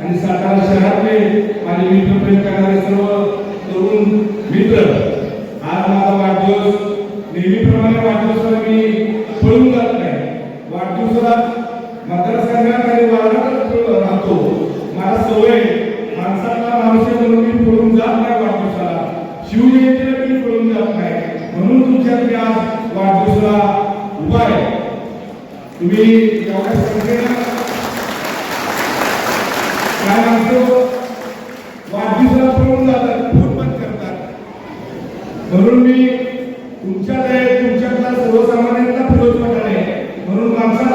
आणि सातारा शहरातले माझे मित्र प्रेम करणारे सर्व तरुण मित्र आज माझा वाढदिवस. नेहमीप्रमाणे वाढदिवसाला मी पळून जात नाही. वाढदिवसाला मतदारसंघात आणि वार्डातच राहतो. मला सवय माणसाला माणूस म्हणून मी पळून जात नाही वाढदिवसाला. शिवजयंतीला मी पळून जात नाही. म्हणून तुमच्याकडे आज वाढदिवसाला उभा आहे. तुम्ही एवढ्या संख्येनं काय असतो वाढदिवसाला पळून पण करतात. म्हणून मी तुमच्या तुमच्यातला सर्वसामान्यांना फिरोज म्हणून माणसा